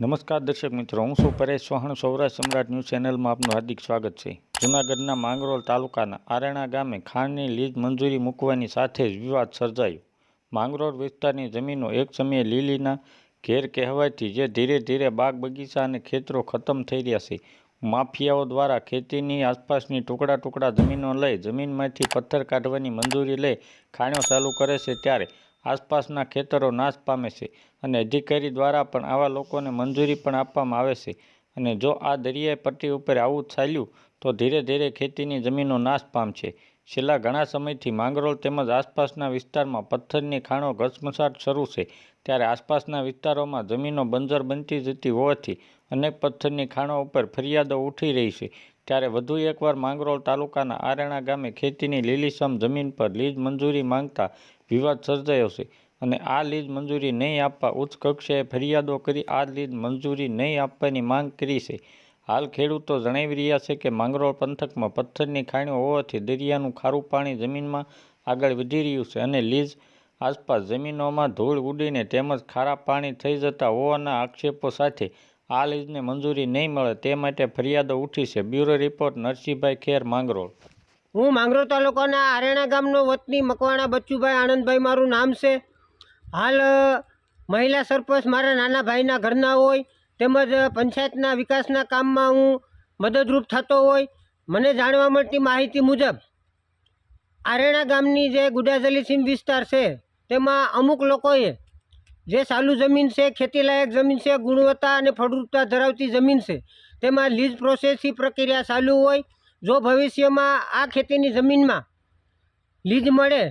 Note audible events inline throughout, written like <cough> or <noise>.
નમસ્કાર દર્શક મિત્રો, હું છું પરેશ ચૌહાણ સૌરાષ્ટ્ર સમ્રાટ ન્યૂઝ ચેનલમાં આપનું હાર્દિક સ્વાગત છે. જૂનાગઢના માંગરોળ તાલુકાના આરેણા ગામે ખાણની લીજ મંજૂરી મૂકવાની સાથે જ વિવાદ સર્જાયો. માંગરોળ વિસ્તારની જમીનો એક સમયે લીલીના ઘેર કહેવાયથી જે ધીરે ધીરે બાગ બગીચા અને ખેતરો ખતમ થઈ રહ્યા છે. માફિયાઓ દ્વારા ખેતીની આસપાસની ટુકડા ટુકડા જમીનો લઈ જમીનમાંથી પથ્થર કાઢવાની મંજૂરી લઈ ખાણો ચાલુ કરે છે ત્યારે આસપાસના ખેતરો નાશ પામે છે અને અધિકારી દ્વારા પણ આવા લોકોને મંજૂરી પણ આપવામાં આવે છે. અને જો આ દરિયાઈ પટ્ટી ઉપર આવું ચાલ્યું, તો ધીરે ધીરે ખેતીની જમીનો નાશ પામશે. છેલ્લા ઘણા સમયથી માંગરોળ તેમજ આસપાસના વિસ્તારમાં પથ્થરની ખાણો ઘસમસાટ શરૂ છે. ત્યારે આસપાસના વિસ્તારોમાં જમીનો બંજર બનતી જતી હોવાથી અનેક પથ્થરની ખાણો ઉપર ફરિયાદો ઉઠી રહી છે. ત્યારે વધુ એકવાર માંગરોળ તાલુકાના આરેણા ગામે ખેતીની લીલીસમ જમીન પર લીજ મંજૂરી માંગતા વિવાદ સર્જાયો છે અને આ લીજ મંજૂરી નહીં આપવા ઉચ્ચ કક્ષાએ ફરિયાદો કરી આ લીજ મંજૂરી નહીં આપવાની માંગ કરી છે. હાલ ખેડૂતો જણાવી રહ્યા છે કે માંગરોળ પંથકમાં પથ્થરની ખાણીઓ હોવાથી દરિયાનું ખારું પાણી જમીનમાં આગળ વધી રહ્યું છે અને લીઝ આસપાસ જમીનોમાં ધૂળ ઉડીને તેમજ ખારા પાણી થઈ જતા હોવાના આક્ષેપો સાથે આ લીઝને મંજૂરી નહીં મળે, તે માટે ફરિયાદો ઉઠી છે. Bureau report, Narsinhbhai Kher, Mangrol. હું માંગરોળ તાલુકાના આરેણા ગામનો વતની મકવાણા બચ્ચુભાઈ આનંદભાઈ મારું નામ છે. હાલ મહિલા સરપંચ મારા નાના ભાઈના ઘરના હોય તેમજ પંચાયતના વિકાસના કામમાં હું મદદરૂપ થતો હોય, મને જાણવા મળતી માહિતી મુજબ આરેણા ગામની જે ગુડાજલી સીમ વિસ્તાર છે, તેમાં અમુક લોકોએ જે સાલું જમીન છે, ખેતીલાયક જમીન છે, ગુણવત્તા અને ફળદ્રુપતા ધરાવતી જમીન છે, તેમાં લીઝ પ્રોસેસની પ્રક્રિયા ચાલુ હોય, જો ભવિષ્યમાં આ ખેતીની જમીનમાં લીજ મળે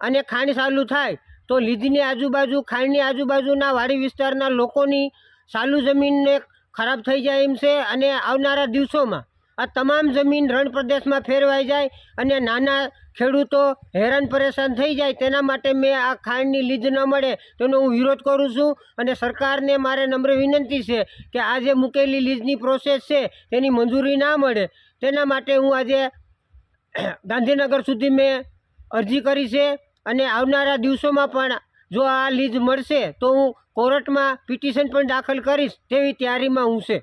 અને ખાણ ચાલુ થાય, તો લીજની આજુબાજુ ખાણની આજુબાજુના વાડી વિસ્તારના લોકોની ચાલુ જમીનને ખરાબ થઈ જાય એમ છે અને આવનારા દિવસોમાં આ તમામ જમીન રણ પ્રદેશમાં ફેરવાઈ જાય અને નાના ખેડૂતો હેરાન પરેશાન થઈ જાય તેના માટે મેં આ ખાંડની લીજ ન મળે તેનો હું વિરોધ કરું છું અને સરકારને મારે નમ્ર વિનંતી છે કે આ જે મૂકેલી લીજની પ્રોસેસ છે તેની મંજૂરી ના મળે. તેના માટે હું આજે <coughs> ગાંધીનગર સુધી મેં અરજી કરી છે અને આવનારા દિવસોમાં પણ જો આ લીજ મળશે તો હું કોર્ટમાં પિટિશન પણ દાખલ કરીશ તેવી તૈયારીમાં હું છે.